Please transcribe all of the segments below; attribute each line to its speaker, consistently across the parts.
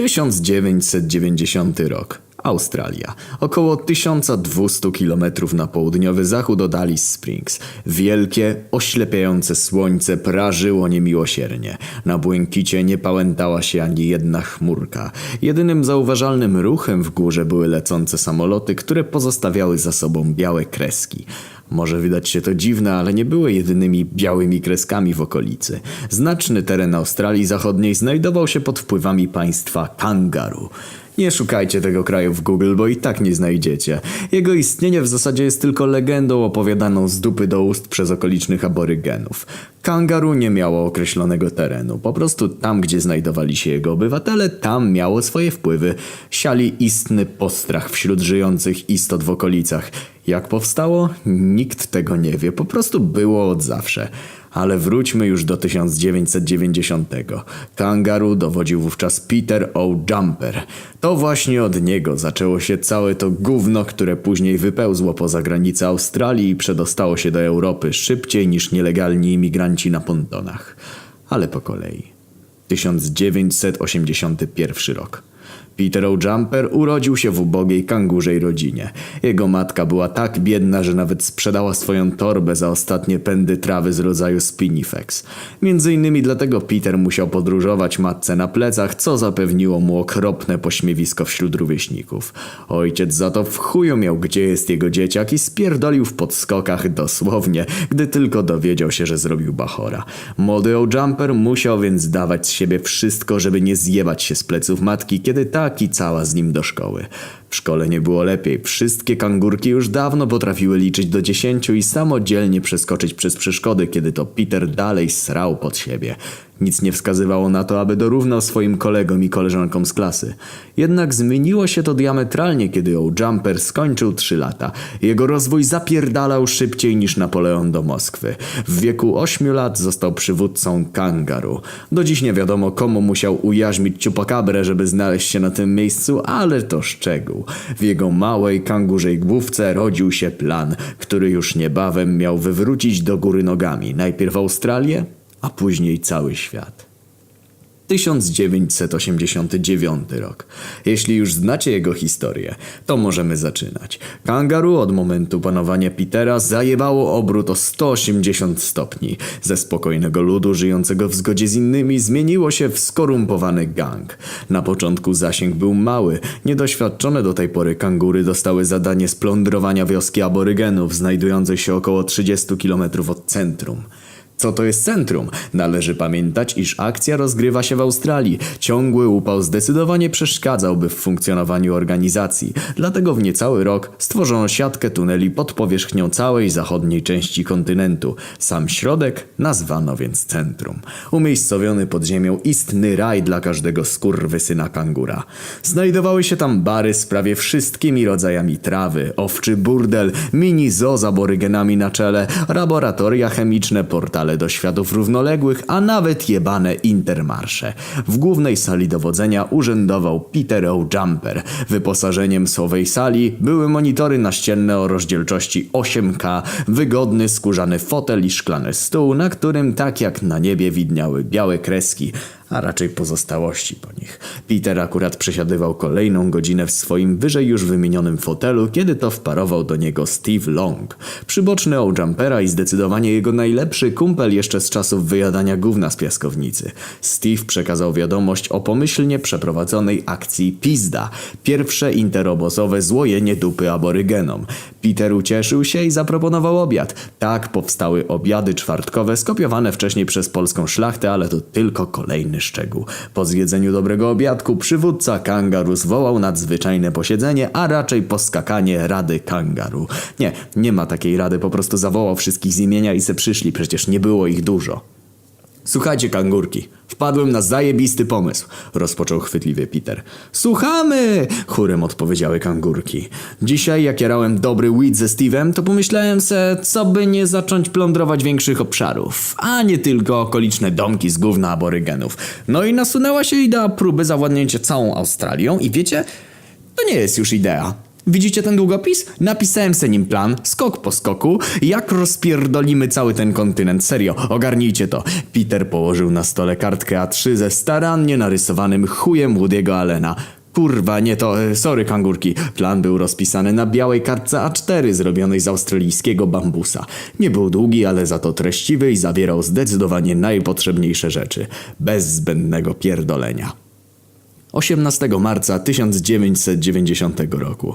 Speaker 1: 1990 rok. Australia. Około 1200 km na południowy zachód od Alice Springs. Wielkie, oślepiające słońce prażyło niemiłosiernie. Na błękicie nie pałętała się ani jedna chmurka. Jedynym zauważalnym ruchem w górze były lecące samoloty, które pozostawiały za sobą białe kreski. Może wydać się to dziwne, ale nie były jedynymi białymi kreskami w okolicy. Znaczny teren Australii Zachodniej znajdował się pod wpływami państwa kangaru. Nie szukajcie tego kraju w Google, bo i tak nie znajdziecie. Jego istnienie w zasadzie jest tylko legendą opowiadaną z dupy do ust przez okolicznych aborygenów. Kangaru nie miało określonego terenu. Po prostu tam, gdzie znajdowali się jego obywatele, tam miało swoje wpływy. Siali istny postrach wśród żyjących istot w okolicach. Jak powstało? Nikt tego nie wie. Po prostu było od zawsze. Ale wróćmy już do 1990. Kangaru dowodził wówczas Peter O. Jumper. To właśnie od niego zaczęło się całe to gówno, które później wypełzło poza granice Australii i przedostało się do Europy szybciej niż nielegalni imigranci na pontonach. Ale po kolei. 1981 rok. Peter O'Jumper urodził się w ubogiej kangurzej rodzinie. Jego matka była tak biedna, że nawet sprzedała swoją torbę za ostatnie pędy trawy z rodzaju Spinifex. Między innymi dlatego Peter musiał podróżować matce na plecach, co zapewniło mu okropne pośmiewisko wśród rówieśników. Ojciec za to w chuju miał gdzie jest jego dzieciak i spierdolił w podskokach dosłownie, gdy tylko dowiedział się, że zrobił bachora. Młody O'Jumper musiał więc dawać z siebie wszystko, żeby nie zjebać się z pleców matki, kiedy tak i cała z nim do szkoły. W szkole nie było lepiej. Wszystkie kangurki już dawno potrafiły liczyć do dziesięciu i samodzielnie przeskoczyć przez przeszkody, kiedy to Peter dalej srał pod siebie. Nic nie wskazywało na to, aby dorównał swoim kolegom i koleżankom z klasy. Jednak zmieniło się to diametralnie, kiedy O'Jumper skończył 3 lata. Jego rozwój zapierdalał szybciej niż Napoleon do Moskwy. W wieku 8 lat został przywódcą kangaru. Do dziś nie wiadomo, komu musiał ujarzmić ciupakabrę, żeby znaleźć się na tym miejscu, ale to szczegół. W jego małej kangurzej główce rodził się plan, który już niebawem miał wywrócić do góry nogami. Najpierw Australię, a później cały świat. 1989 rok. Jeśli już znacie jego historię, to możemy zaczynać. Kangaru od momentu panowania Petera zajebało obrót o 180 stopni. Ze spokojnego ludu żyjącego w zgodzie z innymi zmieniło się w skorumpowany gang. Na początku zasięg był mały. Niedoświadczone do tej pory kangury dostały zadanie splądrowania wioski aborygenów znajdującej się około 30 km od centrum. Co to jest centrum? Należy pamiętać, iż akcja rozgrywa się w Australii. Ciągły upał zdecydowanie przeszkadzałby w funkcjonowaniu organizacji. Dlatego w niecały rok stworzono siatkę tuneli pod powierzchnią całej zachodniej części kontynentu. Sam środek nazwano więc centrum. Umiejscowiony pod ziemią istny raj dla każdego skurwysyna kangura. Znajdowały się tam bary z prawie wszystkimi rodzajami trawy, owczy burdel, mini zoo z aborygenami na czele, laboratoria chemiczne, portale do światów równoległych, a nawet jebane intermarsze. W głównej sali dowodzenia urzędował Peter O'Jumper. Wyposażeniem słowej sali były monitory naścienne o rozdzielczości 8K, wygodny skórzany fotel i szklany stół, na którym tak jak na niebie widniały białe kreski, a raczej pozostałości po nich. Peter akurat przesiadywał kolejną godzinę w swoim wyżej już wymienionym fotelu, kiedy to wparował do niego Steve Long. Przyboczny O'Jumpera i zdecydowanie jego najlepszy kumpel jeszcze z czasów wyjadania gówna z piaskownicy. Steve przekazał wiadomość o pomyślnie przeprowadzonej akcji Pizda. Pierwsze interobozowe złojenie dupy aborygenom. Peter ucieszył się i zaproponował obiad. Tak powstały obiady czwartkowe skopiowane wcześniej przez polską szlachtę, ale to tylko kolejny szczegół. Po zjedzeniu dobrego obiadku przywódca kangaru zwołał nadzwyczajne posiedzenie, a raczej poskakanie Rady Kangaru. Nie, nie ma takiej rady, po prostu zawołał wszystkich z imienia i se przyszli, przecież nie było ich dużo. Słuchajcie, kangurki, wpadłem na zajebisty pomysł, rozpoczął chwytliwie Peter. Słuchamy! chórem odpowiedziały kangurki. Dzisiaj, jak jarałem dobry weed ze Steve'em, to pomyślałem se, co by nie zacząć plądrować większych obszarów, a nie tylko okoliczne domki z gówna aborygenów. No i nasunęła się idea próby zawładnięcia całą Australią i wiecie, to nie jest już idea. Widzicie ten długopis? Napisałem se nim plan, skok po skoku, jak rozpierdolimy cały ten kontynent. Serio, ogarnijcie to. Peter położył na stole kartkę A3 ze starannie narysowanym chujem Woody'ego Allena. Kurwa, nie to, e, sorry kangurki. Plan był rozpisany na białej kartce A4 zrobionej z australijskiego bambusa. Nie był długi, ale za to treściwy i zawierał zdecydowanie najpotrzebniejsze rzeczy. Bez zbędnego pierdolenia. 18 marca 1990 roku.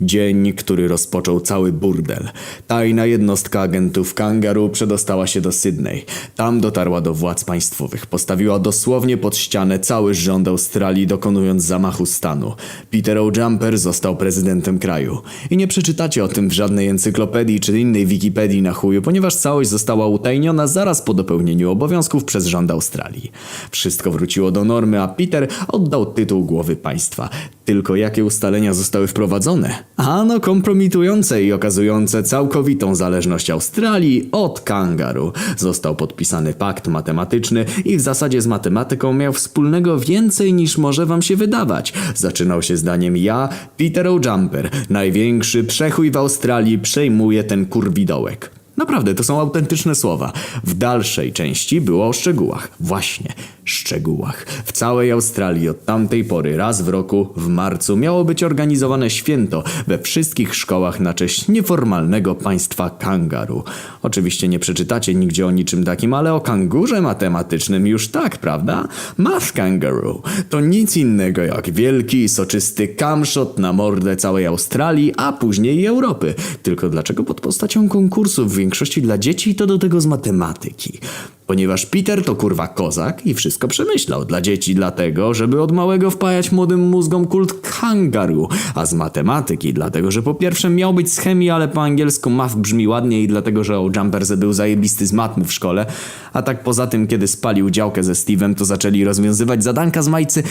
Speaker 1: Dzień, który rozpoczął cały burdel. Tajna jednostka agentów Kangaroo przedostała się do Sydney. Tam dotarła do władz państwowych. Postawiła dosłownie pod ścianę cały rząd Australii, dokonując zamachu stanu. Peter O'Jumper został prezydentem kraju. I nie przeczytacie o tym w żadnej encyklopedii czy innej Wikipedii na chuju, ponieważ całość została utajniona zaraz po dopełnieniu obowiązków przez rząd Australii. Wszystko wróciło do normy, a Peter oddał tytuł głowy państwa. Tylko jakie ustalenia zostały wprowadzone? Ano kompromitujące i okazujące całkowitą zależność Australii od kangaru. Został podpisany pakt matematyczny i w zasadzie z matematyką miał wspólnego więcej niż może wam się wydawać. Zaczynał się zdaniem ja, Peter O'Jumper, największy przechuj w Australii przejmuje ten kurwidołek. Naprawdę, to są autentyczne słowa. W dalszej części było o szczegółach. Właśnie, szczegółach. W całej Australii od tamtej pory, raz w roku, w marcu, miało być organizowane święto we wszystkich szkołach na cześć nieformalnego państwa kangaru. Oczywiście nie przeczytacie nigdzie o niczym takim, ale o kangurze matematycznym już tak, prawda? Math Kangaroo to nic innego jak wielki, soczysty kamshot na mordę całej Australii, a później Europy. Tylko dlaczego pod postacią konkursów w większości dla dzieci to do tego z matematyki? Ponieważ Peter to kurwa kozak i wszystko przemyślał dla dzieci dlatego, żeby od małego wpajać młodym mózgom kult kangaroo, a z matematyki dlatego, że po pierwsze miał być z chemii, ale po angielsku math brzmi ładniej i dlatego, że O'Jumper był zajebisty z matmy w szkole, a tak poza tym, kiedy spalił działkę ze Steve'em, to zaczęli rozwiązywać zadanka z majcy,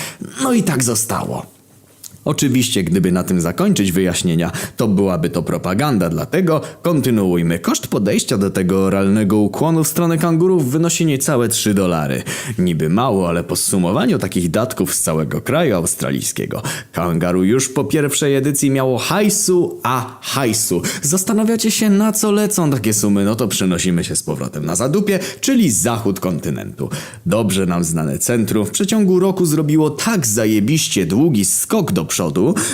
Speaker 1: no i tak zostało. Oczywiście, gdyby na tym zakończyć wyjaśnienia, to byłaby to propaganda, dlatego kontynuujmy. Koszt podejścia do tego oralnego ukłonu w stronę kangurów wynosi niecałe 3 dolary. Niby mało, ale po zsumowaniu takich datków z całego kraju australijskiego, kangaru już po pierwszej edycji miało hajsu, a hajsu. Zastanawiacie się na co lecą takie sumy, no to przenosimy się z powrotem na zadupie, czyli zachód kontynentu. Dobrze nam znane centrum w przeciągu roku zrobiło tak zajebiście długi skok do przodu,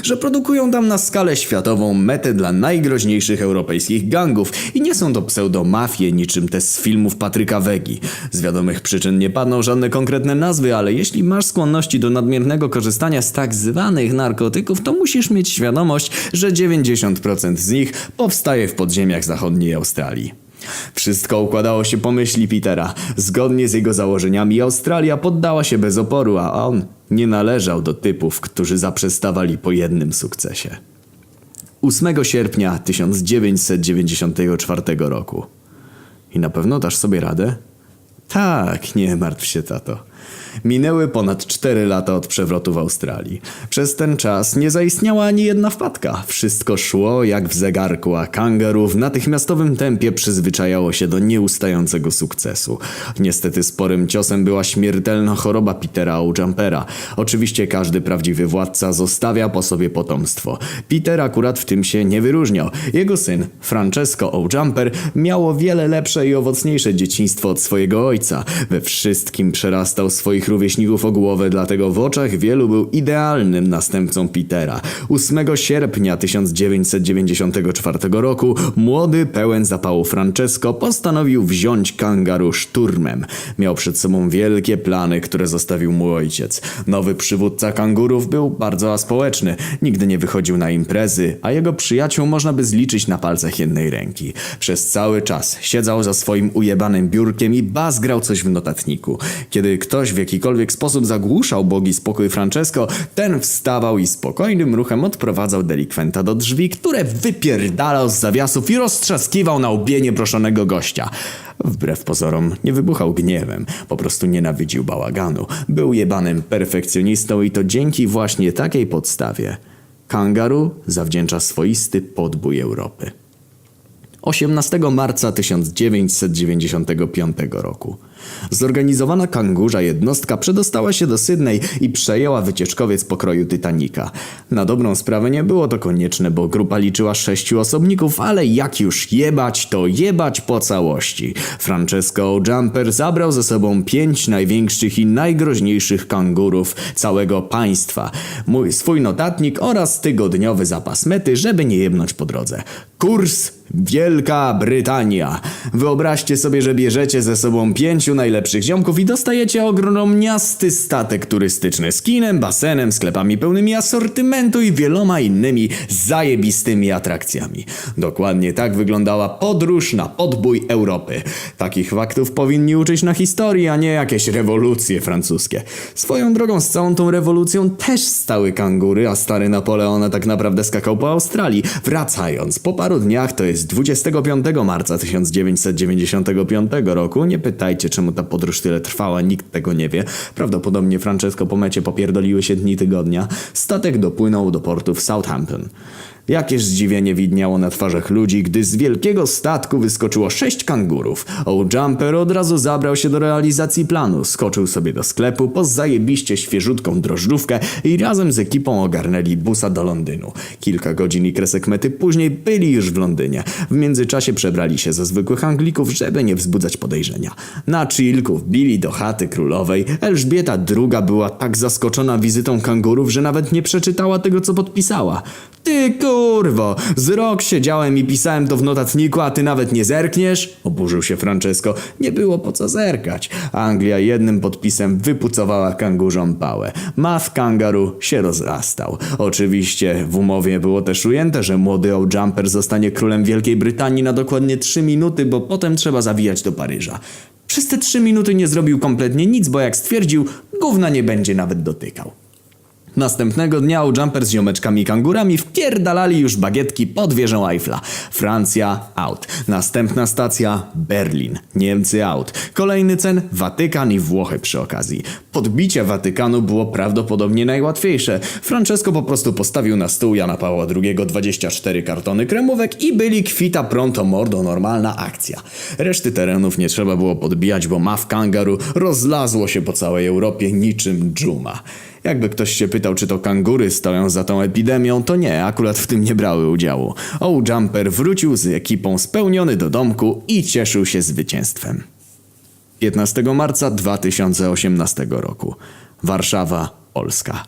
Speaker 1: że produkują tam na skalę światową metę dla najgroźniejszych europejskich gangów i nie są to pseudomafie niczym te z filmów Patryka Wegi. Z wiadomych przyczyn nie padną żadne konkretne nazwy, ale jeśli masz skłonności do nadmiernego korzystania z tak zwanych narkotyków, to musisz mieć świadomość, że 90% z nich powstaje w podziemiach zachodniej Australii. Wszystko układało się po myśli Petera. Zgodnie z jego założeniami Australia poddała się bez oporu, a on nie należał do typów, którzy zaprzestawali po jednym sukcesie. 8 sierpnia 1994 roku. I na pewno dasz sobie radę? Tak, nie martw się, tato. Minęły ponad 4 lata od przewrotu w Australii. Przez ten czas nie zaistniała ani jedna wpadka. Wszystko szło jak w zegarku, a kangaroo w natychmiastowym tempie przyzwyczajało się do nieustającego sukcesu. Niestety sporym ciosem była śmiertelna choroba Petera O'Jumpera. Oczywiście każdy prawdziwy władca zostawia po sobie potomstwo. Peter akurat w tym się nie wyróżniał. Jego syn, Francesco O'Jumper, miał o wiele lepsze i owocniejsze dzieciństwo od swojego ojca. We wszystkim przerastał swoich rówieśników o głowę, dlatego w oczach wielu był idealnym następcą Petera. 8 sierpnia 1994 roku młody, pełen zapału Francesco postanowił wziąć kangaru szturmem. Miał przed sobą wielkie plany, które zostawił mu ojciec. Nowy przywódca kangurów był bardzo aspołeczny, nigdy nie wychodził na imprezy, a jego przyjaciół można by zliczyć na palcach jednej ręki. Przez cały czas siedział za swoim ujebanym biurkiem i bazgrał coś w notatniku. Kiedy ktoś w jakikolwiek sposób zagłuszał bogi spokój Francesco, ten wstawał i spokojnym ruchem odprowadzał delikwenta do drzwi, które wypierdalał z zawiasów i roztrzaskiwał na łbie nieproszonego gościa. Wbrew pozorom nie wybuchał gniewem, po prostu nienawidził bałaganu. Był jebanym perfekcjonistą i to dzięki właśnie takiej podstawie. Kangaru zawdzięcza swoisty podbój Europy. 18 marca 1995 roku. Zorganizowana kangurza jednostka przedostała się do Sydney i przejęła wycieczkowiec pokroju Titanica. Na dobrą sprawę nie było to konieczne, bo grupa liczyła sześciu osobników, ale jak już jebać, to jebać po całości. Francesco Jumper zabrał ze sobą pięć największych i najgroźniejszych kangurów całego państwa, mój swój notatnik oraz tygodniowy zapas mety, żeby nie jebnąć po drodze. Kurs Wielka Brytania. Wyobraźcie sobie, że bierzecie ze sobą pięciu najlepszych ziomków i dostajecie ogromniasty statek turystyczny z kinem, basenem, sklepami pełnymi asortymentu i wieloma innymi zajebistymi atrakcjami. Dokładnie tak wyglądała podróż na podbój Europy. Takich faktów powinni uczyć na historii, a nie jakieś rewolucje francuskie. Swoją drogą z całą tą rewolucją też stały kangury, a stary Napoleon tak naprawdę skakał po Australii. Wracając, po paru dniach to jest 25 marca 1995 roku. Nie pytajcie, czemu ta podróż tyle trwała, nikt tego nie wie. Prawdopodobnie Francesco po mecie popierdoliły się dni tygodnia. Statek dopłynął do portu w Southampton. Jakież zdziwienie widniało na twarzach ludzi, gdy z wielkiego statku wyskoczyło sześć kangurów. O Jumper od razu zabrał się do realizacji planu. Skoczył sobie do sklepu po zajebiście świeżutką drożdżówkę i razem z ekipą ogarnęli busa do Londynu. Kilka godzin i kresek mety później byli już w Londynie. W międzyczasie przebrali się ze zwykłych Anglików, żeby nie wzbudzać podejrzenia. Na chillku wbili do chaty królowej. Elżbieta II była tak zaskoczona wizytą kangurów, że nawet nie przeczytała tego, co podpisała. Ty kurwo, z rok siedziałem i pisałem to w notatniku, a ty nawet nie zerkniesz? Oburzył się Francesco. Nie było po co zerkać. Anglia jednym podpisem wypucowała kangurzom pałę. Math kangaru się rozrastał. Oczywiście w umowie było też ujęte, że młody O-Jumper zostanie królem Wielkiej Brytanii na dokładnie 3 minuty, bo potem trzeba zawijać do Paryża. Przez te 3 minuty nie zrobił kompletnie nic, bo jak stwierdził, gówna nie będzie nawet dotykał. Następnego dnia u Jumper z ziomeczkami kangurami wpierdalali już bagietki pod wieżą Eiffla. Francja out. Następna stacja Berlin. Niemcy out. Kolejny cen Watykan i Włochy przy okazji. Podbicie Watykanu było prawdopodobnie najłatwiejsze. Francesco po prostu postawił na stół Jana Pawła II 24 kartony kremówek i byli kwita pronto mordo normalna akcja. Reszty terenów nie trzeba było podbijać, bo Maw Kangaru rozlazło się po całej Europie niczym dżuma. Jakby ktoś się pytał, czy to kangury stoją za tą epidemią, to nie, akurat w tym nie brały udziału. O Jumper wrócił z ekipą spełniony do domku i cieszył się zwycięstwem. 15 marca 2018 roku. Warszawa, Polska.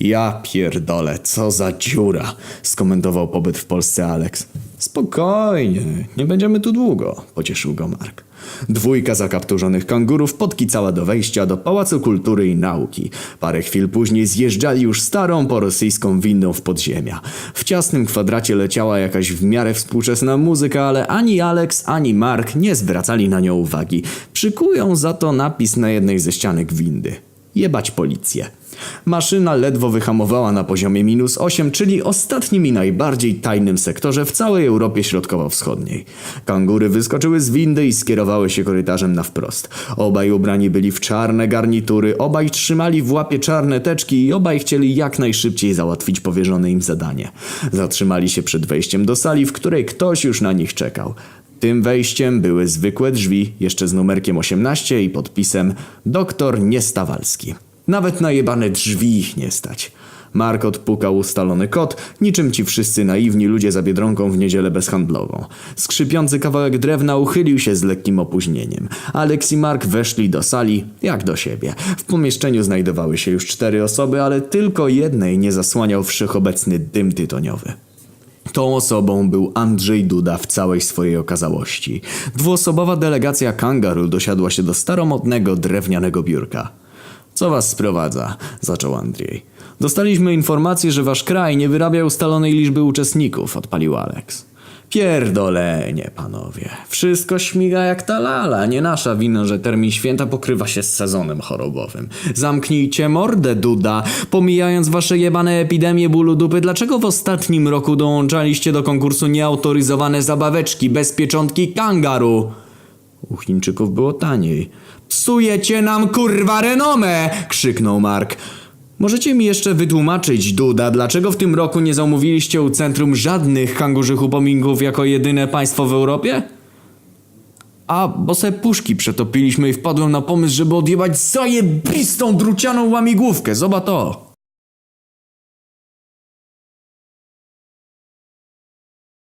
Speaker 1: Ja pierdolę, co za dziura, skomentował pobyt w Polsce Alex. Spokojnie, nie będziemy tu długo, pocieszył go Mark. Dwójka zakapturzonych kangurów podkicała do wejścia do Pałacu Kultury i Nauki. Parę chwil później zjeżdżali już starą porosyjską windą w podziemia. W ciasnym kwadracie leciała jakaś w miarę współczesna muzyka, ale ani Alex, ani Mark nie zwracali na nią uwagi. Przykują za to napis na jednej ze ścianek windy. Jebać policję. Maszyna ledwo wyhamowała na poziomie minus 8, czyli ostatnim i najbardziej tajnym sektorze w całej Europie Środkowo-Wschodniej. Kangury wyskoczyły z windy i skierowały się korytarzem na wprost. Obaj ubrani byli w czarne garnitury, obaj trzymali w łapie czarne teczki i obaj chcieli jak najszybciej załatwić powierzone im zadanie. Zatrzymali się przed wejściem do sali, w której ktoś już na nich czekał. Tym wejściem były zwykłe drzwi, jeszcze z numerkiem 18 i podpisem Doktor Niestawalski. Nawet na jebane drzwi ich nie stać. Mark odpukał ustalony kod, niczym ci wszyscy naiwni ludzie za Biedronką w niedzielę bezhandlową. Skrzypiący kawałek drewna uchylił się z lekkim opóźnieniem. Alex i Mark weszli do sali, jak do siebie. W pomieszczeniu znajdowały się już cztery osoby, ale tylko jednej nie zasłaniał wszechobecny dym tytoniowy. Tą osobą był Andrzej Duda w całej swojej okazałości. Dwuosobowa delegacja Kangaru dosiadła się do staromodnego drewnianego biurka. Co was sprowadza? zaczął Andrzej. Dostaliśmy informację, że wasz kraj nie wyrabia ustalonej liczby uczestników, odpalił Alex. Pierdolenie, panowie. Wszystko śmiga jak ta lala. Nie nasza wina, że termin święta pokrywa się z sezonem chorobowym. Zamknijcie mordę, Duda. Pomijając wasze jebane epidemie bólu dupy, dlaczego w ostatnim roku dołączaliście do konkursu nieautoryzowane zabaweczki bez pieczątki kangaru? U Chińczyków było taniej. Psujecie nam kurwa renomę! krzyknął Mark. Możecie mi jeszcze wytłumaczyć, Duda, dlaczego w tym roku nie zamówiliście u centrum żadnych kangurzych upomingów jako jedyne państwo w Europie? A, bo se puszki przetopiliśmy i wpadłem na pomysł, żeby odjebać zajebistą drucianą łamigłówkę, zobacz to.